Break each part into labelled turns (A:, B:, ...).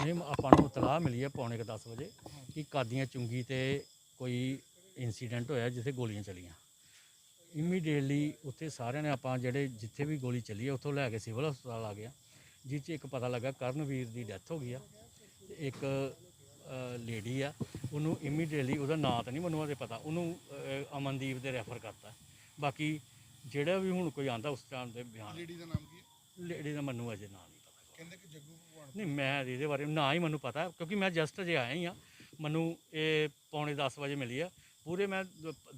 A: ਹੁਣੇ ਆਪਾਂ ਨੂੰ ਇਤਲਾਹ ਮਿਲੀ ਹੈ ਪੌਣੇ ਕੁ 10 ਵਜੇ ਕਿ ਕਾਦੀਆਂ ਚੁੰਗੀ ਤੇ ਕੋਈ ਇਨਸੀਡੈਂਟ ਹੋਇਆ ਜਿੱਥੇ ਗੋਲੀਆਂ ਚੱਲੀਆਂ। ਇਮੀਡੀਏਟਲੀ ਉੱਥੇ ਸਾਰਿਆਂ ਨੇ ਆਪਾਂ ਜਿਹੜੇ ਜਿੱਥੇ ਵੀ ਗੋਲੀ ਚੱਲੀ ਹੈ ਉੱਥੋਂ ਲੈ ਕੇ ਸਿਵਲ ਹਸਪਤਾਲ ਆ ਗਿਆ ਜਿਸ 'ਚ ਇੱਕ ਪਤਾ ਲੱਗਾ ਕਰਨਵੀਰ ਦੀ ਡੈਥ ਹੋ ਗਈ ਆ ਤੇ ਇੱਕ ਲੇਡੀ ਆ ਉਹਨੂੰ ਇਮੀਡੀਏਟਲੀ ਉਹਦਾ ਨਾਂ ਤਾਂ ਨਹੀਂ ਮੈਨੂੰ ਉਹਦੇ ਪਤਾ ਉਹਨੂੰ ਅਮਨਦੀਪ ਦੇ ਰੈਫਰ ਕਰਤਾ। ਬਾਕੀ ਜਿਹੜਾ ਵੀ ਹੁਣ ਕੋਈ ਆਂਦਾ ਉਸ ਟਾਈਮ ਦੇ ਬਿਆਨ।
B: ਲੇਡੀ ਦਾ ਨਾਮ ਕੀ ਹੈ?
A: ਲੇਡੀ ਦਾ ਮੈਨੂੰ ਅਜੇ ਨਾਂ ਨਹੀਂ।
B: ਕਹਿੰਦੇ ਕਿ ਜੱਗੂ ਭਗਵਾਨ
A: ਨਹੀਂ ਮੈਂ ਇਹਦੇ ਬਾਰੇ ਨਾ ਹੀ ਮੈਨੂੰ ਪਤਾ ਕਿਉਂਕਿ ਮੈਂ ਜਸਟ ਅਜੇ ਆਇਆ ਹੀ ਆ ਮੈਨੂੰ ਇਹ ਪੌਣੇ 10 ਵਜੇ ਮਿਲੀ ਆ। ਪੂਰੇ ਮੈਂ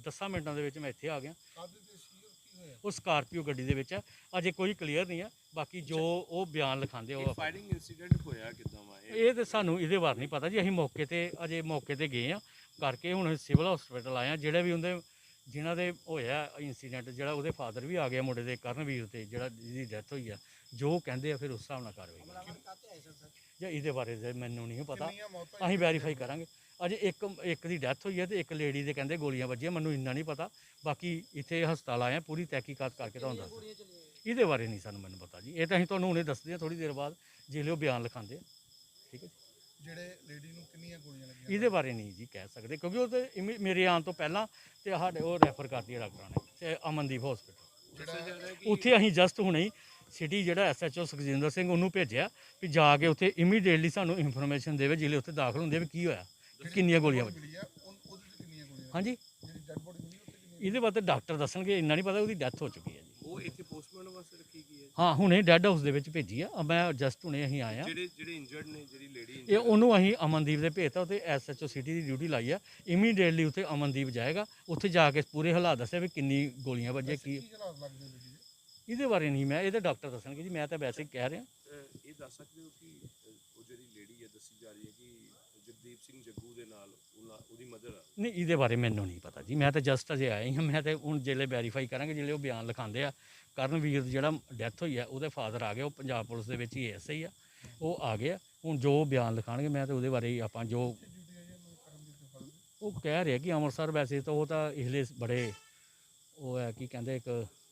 A: 10 ਮਿੰਟਾਂ ਦੇ ਵਿੱਚ ਮੈਂ ਇੱਥੇ ਆ ਗਿਆ।
B: ਕਾਦੇ ਤੇ ਸੀ ਔਰ ਕੀ ਹੋਇਆ?
A: ਉਹ ਸਕਾਰਪੀਓ ਗੱਡੀ ਦੇ ਵਿੱਚ ਹੈ ਅਜੇ ਕੋਈ ਕਲੀਅਰ ਨਹੀਂ ਹੈ ਬਾਕੀ ਜੋ ਉਹ ਬਿਆਨ ਲਿਖਾਉਂਦੇ ਉਹ ਆਪਾਂ-
C: ਫਾਇਰਿੰਗ ਇਨਸੀਡੈਂਟ ਹੋਇਆ ਕਿਦਾਂ ਵਾ? ਇਹ
A: ਇਹ ਤੇ ਸਾਨੂੰ ਇਹਦੇ ਬਾਰੇ ਨਹੀਂ ਪਤਾ ਜੀ। ਅਸੀਂ ਮੌਕੇ ਤੇ ਅਜੇ ਮੌਕੇ ਤੇ ਗਏ ਆ। ਕਰਕੇ ਹੁਣ ਸਿਵਲ ਹਸਪੀਟਲ ਆਏ ਆ। ਜਿਹੜੇ ਵੀ ਉਹਦੇ ਜਿਨ੍ਹਾਂ ਦੇ ਹੋਇਆ ਇਨਸੀਡੈਂਟ ਜਿਹੜਾ ਉਹਦੇ ਫਾਦਰ ਵੀ ਆ ਗਿਆ ਮੁੰਡੇ ਦੇ ਕਰਨਵੀਰ ਤੇ ਜਿਹੜਾ ਜਿਹਦੀ ਡੈਥ ਹੋਈ ਆ। ਜੋ ਕਹਿੰਦੇ ਆ ਫਿਰ ਉਸ ਹਿਸਾਬ ਨਾਲ ਕਾਰਵਾਈ ਕਰਾਂਗੇ। ਜਾਂ ਇਹਦੇ ਬਾਰੇ ਤਾਂ ਮੈਨੂੰ ਨਹੀਂ ਪਤਾ। ਅਸੀਂ ਵੈਰੀਫਾਈ ਕਰਾਂਗੇ। ਅਜੇ ਇੱਕ ਇੱਕ ਦੀ ਡੈਥ ਹੋਈ ਹੈ ਤੇ ਇੱਕ ਲੇਡੀ ਦੇ ਕਹਿੰਦੇ ਗੋਲੀਆਂ ਵੱਜੀਆਂ ਮੈਨੂੰ ਇੰਨਾ ਨਹੀਂ ਪਤਾ। ਬਾਕੀ ਇੱਥੇ ਹਸਪਤਾਲ ਆਏ ਆ ਪੂਰੀ ਤਹਿਕੀਕਾਤ ਕਰਕੇ ਤੁਹਾਨੂੰ ਦੱਸ ਇਹਦੇ ਬਾਰੇ ਨਹੀਂ ਸਾਨੂੰ ਮੈਨੂੰ ਪਤਾ ਜੀ। ਇਹ ਤਾਂ ਅਸੀਂ ਤੁਹਾਨੂੰ ਹੁਣੇ ਦੱਸਦੇ ਹਾਂ ਥੋੜੀ ਦੇਰ ਬਾਅਦ ਜਿਹੜੇ ਉਹ ਬਿਆਨ ਲਿਖਾਉਂਦੇ ਆ। ਠੀਕ ਹੈ ਜੀ।
B: ਜਿਹੜੇ ਲੇਡੀ ਨੂੰ ਕਿੰਨੀਆਂ ਗੋਲੀਆਂ ਲੱਗੀਆਂ
A: ਇਹਦੇ ਬਾਰੇ ਨਹੀਂ ਜੀ ਕਹਿ ਸਕਦੇ ਕਿਉਂਕਿ ਉਹ ਤੇ ਇਮੀ- ਮੇਰੇ ਆਉਣ ਤੋਂ ਪਹਿਲਾਂ ਤੇ ਸਾਡੇ ਉਹ ਰੈਫਰ ਕਰਦੀ ਹੈ ਡਾਕਟਰਾਂ ਨੇ ਤੇ ਅਮਨਦੀਪ ਹਸਪੀਟਲ
C: ਜਾ
A: ਉੱਥੇ ਅਸੀਂ ਜਸਟ ਹੁਣੇ ਹੀ ਸਿਟੀ ਜਿਹੜਾ ਐਸਐਚਓ ਸੁਖਜਿੰਦਰ ਸਿੰਘ ਉਹਨੂੰ ਭੇਜਿਆ ਵੀ ਜਾ ਕੇ ਉੱਥੇ ਇਮੀਡੀਏਟਲੀ ਸਾਨੂੰ ਇਨਫੋਰਮੇਸ਼ਨ ਦੇਵੇ ਜਿਹੜੇ ਉੱਥੇ ਦਾਖਲ ਹੁੰਦੇ ਵੀ ਕੀ ਹੋਇਆ ਕਿੰਨੀਆਂ ਗੋਲੀਆਂ ਵੱਜੀਆਂ?
B: ਤੇ
A: ਹਾਂਜੀ ਇਹਦੇ ਬਾਰੇ ਡਾਕਟਰ ਦੱਸਣਗੇ ਇੰਨਾ ਨਹੀਂ ਪਤਾ ਉਹਦੀ ਡੈਥ ਹੋ ਚੁੱਕੀ ਹੈ ਜੀ।
C: ਉਹ ਇੱਥੇ ਪੋਸਟਮਾਰਟਮ ਵਾਸਤੇ ਰੱਖੀ ਗਈ ਹੈ
A: ਹਾਂ ਹੁਣੇ ਡੈੱਡ ਹਾਊਸ ਦੇ ਵਿੱਚ ਭੇਜੀ ਆ ਮੈਂ ਜਸਟ ਹੁਣੇ ਅਸੀਂ ਆਏ ਆ।
C: ਜਿਹੜੇ ਜਿਹੜੇ ਇੰਜਰਡ ਨੇ ਜਿਹੜੀ ਲੇਡੀ
A: ਇਹ ਉਹਨੂੰ ਅਸੀਂ ਅਮਨਦੀਪ ਦੇ ਭੇਜਤਾ ਉੱਥੇ ਐਸਐਚਓ ਸਿਟੀ ਦੀ ਡਿਊਟੀ ਲਾਈ ਆ। ਇਮੀਡੀਏਟਲੀ ਉੱਥੇ ਅਮਨਦੀਪ ਜਾਏਗਾ ਉੱਥੇ ਜਾ ਕੇ ਪੂਰੇ ਹਾਲਾਤ ਦੱਸਿਆ ਵੀ ਕਿੰਨੀ ਗੋਲੀਆਂ ਵੱਜੀਆਂ ਕੀ ਇਹਦੇ ਬਾਰੇ ਨਹੀਂ ਮੈਂ ਇਹਦੇ ਡਾਕਟਰ ਦੱਸਣਗੇ ਜੀ ਮੈਂ ਤਾਂ ਵੈਸੇ ਹੀ ਕਹਿ ਰਿਹਾ।
C: ਇਹ ਦੱਸ ਸਕਦੇ ਹੋ ਕਿ ਉਹ ਜਿਹੜੀ ਲੇਡੀ ਹੈ ਦੱਸੀ ਜਾ ਰਹੀ ਹੈ ਕਿ ਜਗਦੀਪ ਸਿੰਘ ਜੱਗੂ ਦੇ ਨਾਲ ਉਹਨਾਂ- ਉਹਦੀ ਮਦਰ ਆ।
A: ਨਹੀਂ ਇਹਦੇ ਬਾਰੇ ਮੈਨੂੰ ਨਹੀਂ ਪਤਾ ਜੀ ਮੈਂ ਤਾਂ ਜਸਟ ਅਜੇ ਆਇਆ ਹੀ ਹਾਂ ਮੈਂ ਤਾਂ ਹੁਣ ਜਿਹੜੇ ਵੈਰੀਫਾਈ ਕਰਾਂਗੇ ਜਿਹੜੇ ਉਹ ਬਿਆਨ ਲਿਖਾਉਂਦੇ ਆ। ਕਰਨਵੀਰ ਦੀ ਜਿਹੜਾ ਡੈਥ ਹੋਈ ਆ ਉਹਦੇ ਫਾਦਰ ਆ ਗਏ ਉਹ ਪੰਜਾਬ ਪੁਲਿਸ ਦੇ ਵਿੱਚ ਹੀ ਐਸਆਈ ਆ ਉਹ ਆ ਗਏ ਆ। ਹੁਣ ਜੋ ਬਿਆਨ ਲਿਖਾਣਗੇ ਮੈਂ ਤਾਂ ਉਹਦੇ ਬਾਰੇ ਹੀ ਆਪਾਂ ਜੋ
B: ਆਈ
A: ਉਹ ਕਹਿ ਰਿਹਾ ਕਿ ਅੰਮ੍ਰਿਤਸਰ ਵੈਸੇ ਤਾਂ ਉਹ ਤਾਂ ਇਸਲੇ ਬੜੇ ਉਹ ਹੈ ਕੀ ਕਹਿੰਦੇ ਇੱਕ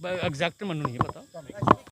A: ਐਗਜ਼ੈਕਟ ਮੈਨੂੰ ਨਹੀਂ ਪਤਾ।